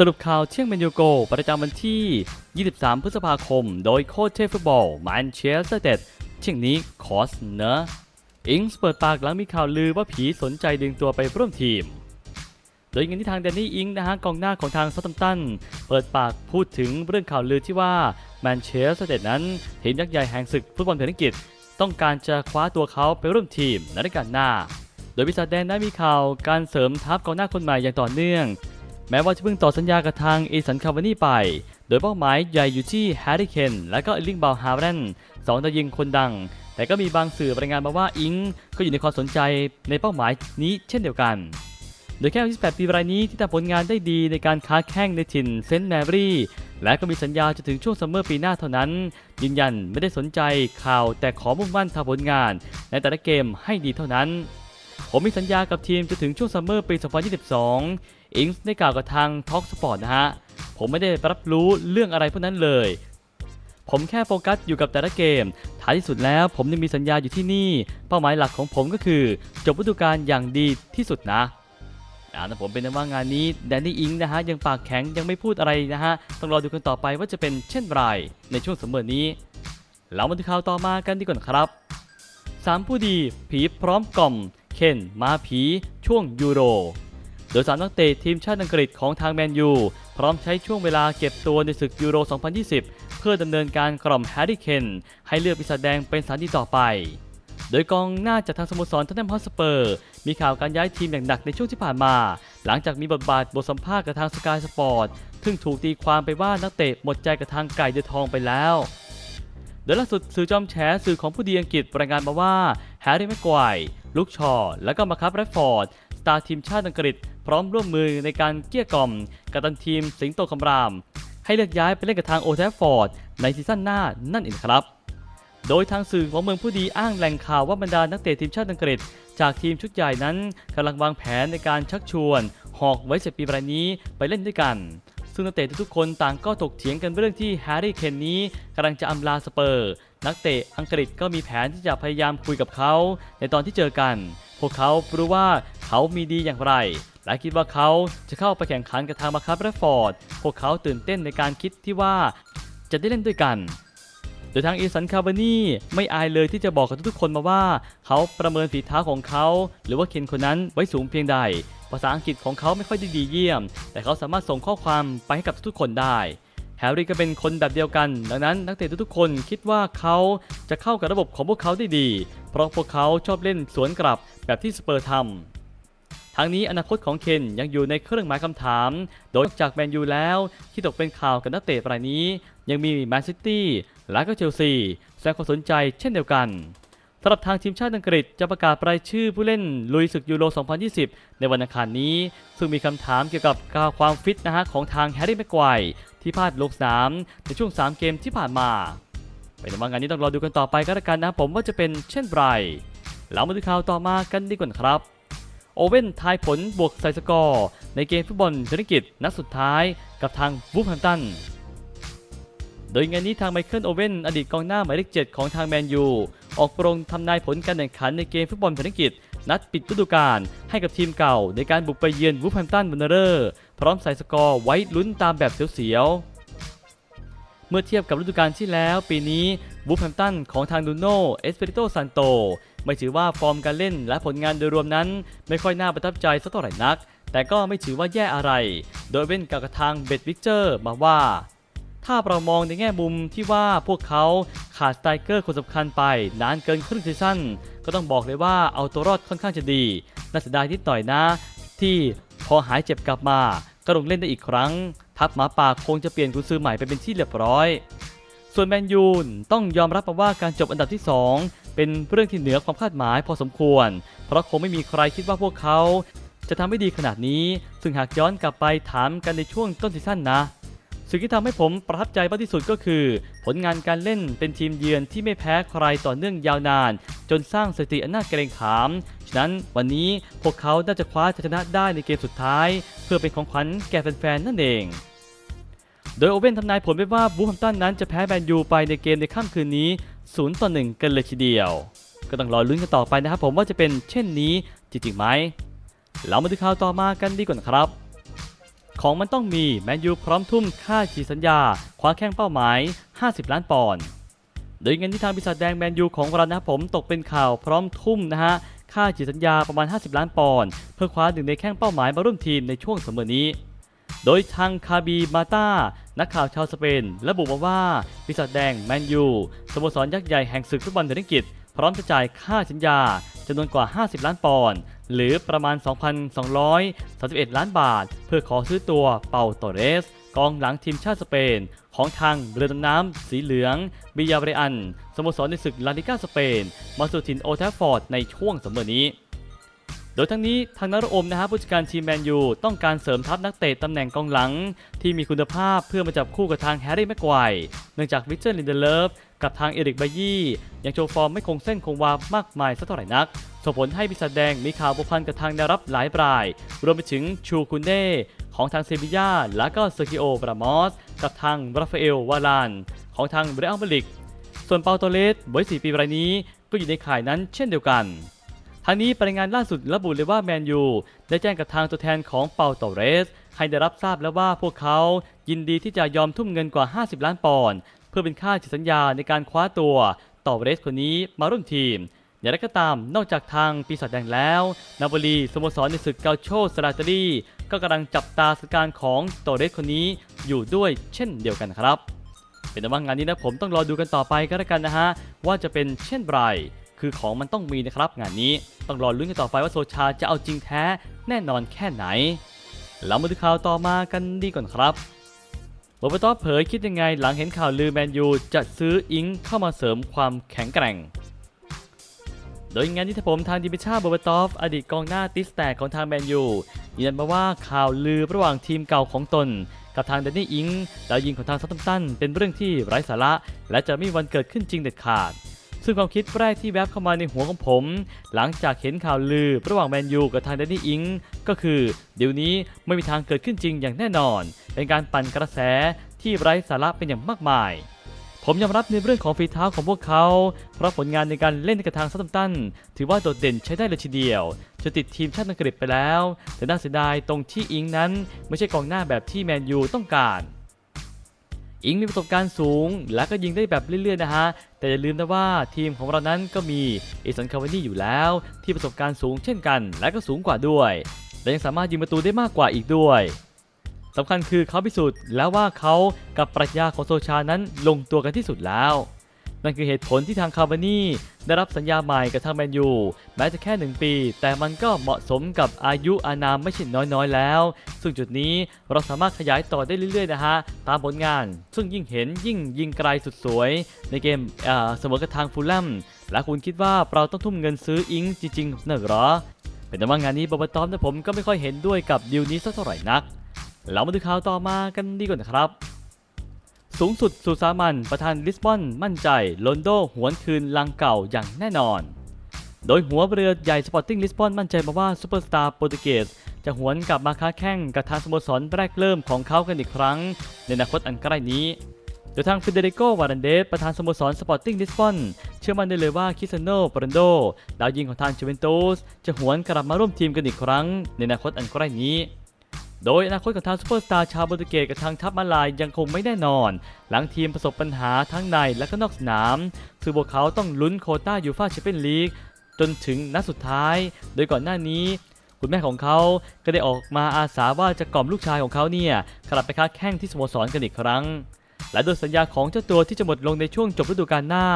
สรุปข่าวเที่ยงเมนยูโก ประจำวันที่ 23 พฤษภาคม โดยโค้ชเทพฟุตบอลแมนเชสเตอร์เต็ดเที่ยงนี้คอสเนออิงส์เปิดปากหลังมีข่าวลือว่าผีสนใจดึงตัวไปร่วมทีม โดยเงินที่ทางแดนนี่อิงนะฮะกองหน้าของทางซาตัมตัน เปิดปากพูดถึงเรื่องข่าวลือที่ว่าแมนเชสเตอร์เต็ดนั้นเห็นยักษ์ใหญ่แห่งศึกฟุตบอลเพลงอังกฤษ ต้องการจะคว้าตัวเขาไปร่วมทีมในฤดูกาลหน้า โดยวิสาแดนได้มีข่าวการเสริมทัพกองหน้าคนใหม่อย่างต่อเนื่อง แม้ว่าจะเพิ่งต่อสัญญากับทางเอสันคาวานี่ไป โดยเป้าหมายใหญ่อยู่ที่แฮร์รี่เคนและก็เอลลิงบาลฮาร์เรนสองดาวยิงคนดัง แต่ก็มีบางสื่อรายงานมาว่าอิงก็อยู่ในความสนใจในเป้าหมายนี้เช่นเดียวกัน โดยแค่อายุ18ปีรายนี้ที่ทำผลงานได้ดีในการค้าแข่งในถิ่นเซนต์แมรี่และก็มีสัญญาจะถึงช่วงซัมเมอร์ปีหน้าเท่านั้น ยืนยันไม่ได้สนใจข่าวแต่ขอมุ่งมั่นทำผลงาน ในแต่ละเกมให้ดีเท่านั้น ผมมีสัญญากับทีมจะถึงช่วงซัมเมอร์ปี 2022 อิงส์ได้กล่าวกับทางท็อกสปอร์ตนะฮะ ผมไม่ได้รับรู้เรื่องอะไรพวกนั้นเลย ผมแค่โฟกัสอยู่กับแต่ละเกม ท้ายที่สุดแล้วผมยังมีสัญญาอยู่ที่นี่ เป้าหมายหลักของผมก็คือจบฤดูกาลอย่างดีที่สุดนะอานะผมเป็นว่างานนี้แดนนี่อิงนะฮะยังปากแข็งยังไม่พูดอะไรนะฮะ ต้องรอดูกันต่อไปว่าจะเป็นเช่นไรในช่วงสมเมอร์นี้ เรามาดูข่าวต่อมากันดีกว่าครับสามผู้ดีผีพร้อมกล่อม เคนมาผี ช่วงยูโร โดยสามนักเตะทีมชาติอังกฤษของทางแมนยู พร้อมใช้ช่วงเวลาเก็บตัวในศึกยูโร 2020 เพื่อดำเนินการกล่อมแฮร์รี่เคนให้เลือกปีศาจแดงเป็นสถานที่ต่อไป โดยกองหน้าจากทางสโมสรทัตแนมฮอสเปอร์ มีข่าวการย้ายทีมอย่างหนักในช่วงที่ผ่านมา หลังจากมีบทบาทบทสัมภาษณ์กับทางสกายสปอร์ตซึ่งถูกตีความไปว่านักเตะหมดใจกับทางไก่เดือทองไปแล้วโดยล่าสุดสื่อจอมแฉสื่อของผู้ดีอังกฤษรายงานมาว่าแฮร์รี่แม็กควาย ลุกชอ และก็มาคับแรดฟอร์ดสตาร์ทีมชาติอังกฤษ พร้อมร่วมมือในการเกลี้ยกล่อมกับตันทีมสิงโตคำราม ให้เลือกย้ายไปเล่นกับทางโอแทฟฟอร์ดในซีซั่นหน้านั่นเองครับ โดยทางสื่อของเมืองผู้ดีอ้างแหล่งข่าวว่าบรรดานักเตะทีมชาติอังกฤษ จากทีมชุดใหญ่นั้นกำลังวางแผนในการชักชวน หอกไว้เสร็จปีรายนี้ไปเล่นด้วยกันซึ่งนักเตะทุกๆคนต่างก็ถกเถียงกันเรื่องที่แฮร์รี่เคนนี้กำลังจะอำลาสเปอร์ นักเตะอังกฤษก็มีแผนที่จะพยายามคุยกับเขาในตอนที่เจอกัน พวกเขารู้ว่าเขามีดีอย่างไร และคิดว่าเขาจะเข้าไปแข่งขันกับทางมาคับแรดฟอร์ด พวกเขาตื่นเต้นในการคิดที่ว่าจะได้เล่นด้วยกัน โดยทางอีสันคาร์บานีไม่อายเลยที่จะบอกกับทุกๆคนมาว่า เขาประเมินฝีเท้าของเขา หรือว่าเคนคนนั้นไว้สูงเพียงใด ภาษาอังกฤษของเขาไม่ค่อยได้ดีเยี่ยม แต่เขาสามารถส่งข้อความไปให้กับทุกๆคนได้ แฮร์รี่ก็เป็นคนแบบเดียวกัน ดังนั้นนักเตะทุกๆคนคิดว่าเขาจะเข้ากับระบบของพวกเขาได้ดี เพราะพวกเขาชอบเล่นสวนกลับแบบที่สเปอร์ทำทั้งนี้อนาคตของเคนยังอยู่ในเครื่องหมายคำถาม โดยนอกจากแมนยูแล้วที่ตกเป็นข่าวกับนักเตะรายนี้ ยังมีแมนซิตี้และก็เชลซีแสดงความสนใจเช่นเดียวกัน สำหรับทางทีมชาติอังกฤษจะประกาศรายชื่อผู้เล่นลุยศึกยูโร 2020 ในวันอังคารนี้ ซึ่งมีคำถามเกี่ยวกับการความฟิตนะฮะของทางแฮร์รี่แม็กควที่พลาดลงสนามในช่วง 3 เกมที่ผ่านมาเป็นว่างานนี้ต้องรอดูกันต่อไปก็แล้วกันนะผมว่าจะเป็นเช่นไรเรามาดูข่าวต่อมากันดีกว่าครับ โอเว่นทายผลบวกใส่สกอร์ ในเกมฟุตบอลเศรกิจนัดสุดท้ายกับทางวูฟแฮมตันโดยงานนี้ทางไมเคิลโอเว่นอดีตกองหน้าหมายเลข7ของทางแมนยู ออกโปรงทำนายผลการแข่งขันในเกมฟุตบอลเศรษฐกิจ นัดปิดฤดูกาลให้กับทีมเก่า ในการบุกไปเยือนวูฟแฮมตันวันเนอร์ พร้อมใส่สกอร์ไว้ลุ้นตามแบบเสียวๆ เมื่อเทียบกับฤดูกาลที่แล้ว ปีนี้วูฟแฮมตันของทางดูโนเอสเปริโตซันโตไม่ถือว่าฟอร์มการเล่นและผลงานโดยรวมนั้น ไม่ค่อยน่าประทับใจสักเท่าไหร่นัก แต่ก็ไม่ถือว่าแย่อะไร โดยเว้นกับทางเบดวิกเจอร์มาว่า ถ้าเรามองในแง่มุมที่ว่าพวกเขาขาดสไตรเกอร์คนสำคัญไปนานเกินครึ่งซีซั่นก็ต้องบอกเลยว่าเอาตัวรอดค่อนข้างจะดีน่าเสียดายนิดหน่อยนะ ที่พอหายเจ็บกลับมาก็ลงเล่นได้อีกครั้ง ทัพหมาป่าคงจะเปลี่ยนกุญซือใหม่ไปเป็นที่เรียบร้อย ส่วนแมนยูนต้องยอมรับมาว่าการจบอันดับที่ 2 เป็นเรื่องที่เหนือความคาดหมายพอสมควร เพราะคงไม่มีใครคิดว่าพวกเขาจะทำให้ดีขนาดนี้ ซึ่งหากย้อนกลับไปถามกันในช่วงต้นซีซั่นนะ สิ่งที่ทำให้ผมประทับใจมากที่สุดก็คือ ผลงานการเล่นเป็นทีมเยือนที่ไม่แพ้ใครต่อเนื่องยาวนาน จนสร้างสถิติอันน่าเกรงขาม ฉะนั้นวันนี้พวกเขาน่าจะคว้าชัยชนะได้ในเกมสุดท้าย เพื่อเป็นของขวัญแก่แฟนๆนั่นเอง โดยโอเว่นทำนายผลไว้ว่าบูฟแฮมตันนั้นจะแพ้แมนยูไปในเกมในค่ำคืนนี้0ต่อ1กันเลยทีเดียว ก็ต้องรอลุ้นกันต่อไปนะครับผมว่าจะเป็นเช่นนี้จริงๆไหมเรามาดูข่าวต่อมากันดีกว่านะครับ ของมันต้องมีแมนยูพร้อมทุ่มค่าฉีดสัญญา คว้าแข้งเป้าหมาย 50 ล้านปอนด์โดยเงินที่ทางบริษัทแดงแมนยูของเรานะครับผมตกเป็นข่าวพร้อมทุ่มนะฮะค่าฉีดสัญญาประมาณ 50 ล้านปอนด์เพื่อคว้าหนึ่งในแข้งเป้าหมายมาร่วมทีมในช่วงเสมอนี้ โดยทางคาบีมาตานักข่าวชาวสเปนระบุมาว่าบริษัทแดงแมนยูสโมสรยักษ์ใหญ่แห่งศึกฟุตบอลเทนกิจพร้อมจะจ่ายค่าสัญญาจำนวนกว่า 50 ล้านปอนด์ หรือประมาณ 2,231 ล้านบาท เพื่อขอซื้อตัวเปาโตเรส กองหลังทีมชาติสเปน ของทางเรือดำน้ำสีเหลืองบิยาเรอันสโมสรในศึกลาลิก้าสเปน มาสู่ถิ่นโอแทฟฟอร์ดในช่วงสมอนี้โดยทั้งนี้ทางนารอมนะฮะผู้จัดการทีมแมนยูต้องการเสริมทัพนักเตะตำแหน่งกองหลัง ที่มีคุณภาพเพื่อมาจับคู่กับทางแฮร์รี่แม็กไกวร์เนื่องจากวิเจอร์ลินเดเลฟ กับทางเอริกบายี่ยังโชว์ฟอร์มไม่คงเส้นคงวามากมายสักเท่าไหร่นัก ส่งผลให้ปีศาจแดงมีข่าวผูกพันกับทางแนวรับหลายราย รวมไปถึงชูคุนเน่ของทางเซบียาและก็เซอร์กิโอบรามอส กับทางราฟาเอลวาลาน ของทางเรอัลมาดริดส่วนเปาโตเลสวัย4ปีรายนี้ก็อยู่ในข่ายนั้นเช่นเดียวกันทางนี้รายงานล่าสุดระบุเลยว่าแมนยูได้แจ้งกับทางตัวแทนของเปาโตเรสให้ได้รับทราบแล้วว่าพวกเขายินดีที่จะยอมทุ่มเงินกว่า 50 ล้านปอนด์ พื่อเป็นค่าจิตสัญญาในการคว้าตัวต่อเรสคนนี้มาร่วมทีม อย่างไรก็ตามนอกจากทางปีศาจแดงแล้ว นาโบลีสโมสรในศึกเกาโชสลาตารีก็กำลังจับตาสถานการณ์ของโตเรสคนนี้อยู่ด้วยเช่นเดียวกันครับ เป็นแต่ว่างานนี้นะผมต้องรอดูกันต่อไปก็แล้วกันนะฮะว่าจะเป็นเช่นไรคือของมันต้องมีนะครับ งานนี้ต้องรอลุ้นกันต่อไปว่าโซชาจะเอาจริงแท้แน่นอนแค่ไหนแล้วมาดูข่าวต่อมากันดีก่อนครับ โรเบร์ตอเผยคิดยังไงหลังเห็นข่าวลือแมนยูจะซื้ออิงเข้ามาเสริมความแข็งแกร่ง โดยงานที่ทผมทางดิมิชาโบเบตอฟอดีตกองหน้าติสแตกของทางแมนยูยืนยันมาว่าข่าวลือระหว่างทีมเก่าของตน กับทางแดนนี่อิงดาวยิงของทางซัตตัมตันเป็นเรื่องที่ไร้สาระ และจะไม่มีวันเกิดขึ้นจริงเด็ดขาด ซึ่งความคิดแรกที่แวบเข้ามาในหัวของผม หลังจากเห็นข่าวลือระหว่างแมนยูกับทางแดนนี่อิงก็คือ เดี๋ยวนี้ไม่มีทางเกิดขึ้นจริงอย่างแน่นอน เป็นการปั่นกระแสที่ไร้สาระเป็นอย่างมากมายผมยอมรับในเรื่องของฝีเท้าของพวกเขา เพราะผลงานในการเล่นกับทางซัตตัมตันถือว่าโดดเด่นใช้ได้เลยทีเดียวจนติดทีมชาติอังกฤษไปแล้ว แต่น่าเสียดายตรงที่อิงนั้น ไม่ใช่กองหน้าแบบที่แมนยูต้องการ อิงมีประสบการณ์สูง และก็ยิงได้แบบเรื่อยๆนะฮะ แต่อย่าลืมนะว่าทีมของเรานั้นก็มีเอสันคาวานี่อยู่แล้ว ที่ประสบการณ์สูงเช่นกัน และก็สูงกว่าด้วย และยังสามารถยิงประตูได้มากกว่าอีกด้วยสำคัญคือเขาพิสูจน์แล้วว่าเขากับปรัชญาของโซชานั้นลงตัวกันที่สุดแล้ว นั่นคือเหตุผลที่ทางคาร์บานี่ได้รับสัญญาใหม่กับทางแมนยูแม้จะแค่ 1 ปี แต่มันก็เหมาะสมกับอายุอานามไม่ใช่น้อยๆแล้ว ซึ่งจุดนี้เราสามารถขยายต่อได้เรื่อยๆนะฮะ ตามผลงาน ซึ่งยิ่งเห็นยิ่งยิงไกลสุดสวย ในเกมเสมอกับทางฟูลแลมและคุณคิดว่าเราต้องทุ่มเงินซื้ออิงจริงๆเนอะหรอ เป็นแต่ว่างานนี้บอบตอมนะผมก็ไม่ค่อยเห็นด้วยกับดีลนี้สักเท่าไหร่นัก เรามาดูข่าวต่อมากันดีกว่านะครับ สูงสุดสู่สามัญประธานลิสบอนมั่นใจโลนโดหวนคืนลังเก่าอย่างแน่นอน โดยหัวเรือใหญ่สปอร์ติ้งลิสบอนมั่นใจมาว่าซูเปอร์สตาร์โปรตุเกสจะหวนกลับมาค้าแข่งกับทางสโมสรแรกเริ่มของเขากันอีกครั้ง ในอนาคตอันใกล้นี้โดยทางฟิเดริโกวารันเดสประธานสโมสรสปอร์ติ้งลิสบอนเชื่อมั่นได้เลยว่าคิสเตยโนปรันโดดาวยิงของทางจูเวนตุสจะหวนกลับมาร่วมทีมกันอีกครั้ง ในอนาคตอันใกล้นี้ โดยอนาคตของทางซูเปอร์สตาร์ชาวโปรตุเกสกับทางทัพมาลายยังคงไม่แน่นอน หลังทีมประสบปัญหาทั้งในและก็นอกสนามซึ่งพวกเขาต้องลุ้นโคต้ายูฟ่าแชมเปี้ยนลีกจนถึงนัดสุดท้าย โดยก่อนหน้านี้ คุณแม่ของเขาก็ได้ออกมาอาสาว่าจะกล่อมลูกชายของเขาเนี่ยกลับไปค้าแข่งที่สโมสรกันอีกครั้ง และโดยสัญญาของเจ้าตัวที่จะหมดลงในช่วงจบฤดูกาลหน้า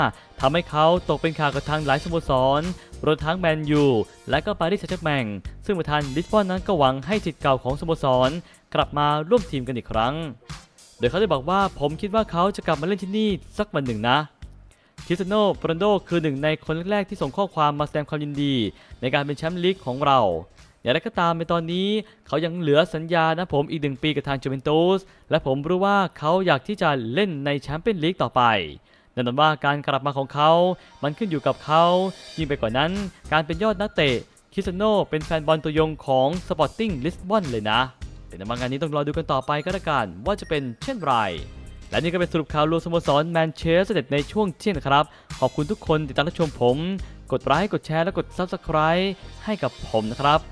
ทำให้เขาตกเป็นข่าวกับทางหลายสโมสรรวมทั้งแมนยูและก็ปารีสแซงต์แชร์แมงซึ่งประธานลิสบอนนั้นก็หวังให้จิตเก่าของสโมสร กลับมาร่วมทีมกันอีกครั้ง โดยเขาได้บอกว่าผมคิดว่าเขาจะกลับมาเล่นที่นี่สักวันหนึ่งนะคริสเตโนโปรันโดคือหนึ่งในคนแรกๆที่ส่งข้อความมาแสดงความยินดี ในการเป็นแชมป์ลีกของเรา อย่างไรก็ตามในตอนนี้เขายังเหลือสัญญานะผมอีกหนึ่งปีกับทางจูเวนตุสและผมรู้ว่าเขาอยากที่จะเล่นในแชมเปี้ยนลีกต่อไปแน่นอนว่าการกลับมาของเขา มันขึ้นอยู่กับเขา ยิ่งไปกว่านั้น การเป็นยอดนักเตะ คิสเตยโนเป็นแฟนบอลตัวยงของสปอร์ติ้งลิสบอนเลยนะ แต่ในบางงานนี้ต้องรอดูกันต่อไปก็แล้วกันว่าจะเป็นเช่นไร และนี่ก็เป็นสรุปข่าวรวมสโมสรแมนเชสเตอร์ในช่วงเที่ยงนะครับ ขอบคุณทุกคนติดตามรับชมผม กดไลค์ กดแชร์ และกด Subscribe ให้กับผมนะครับ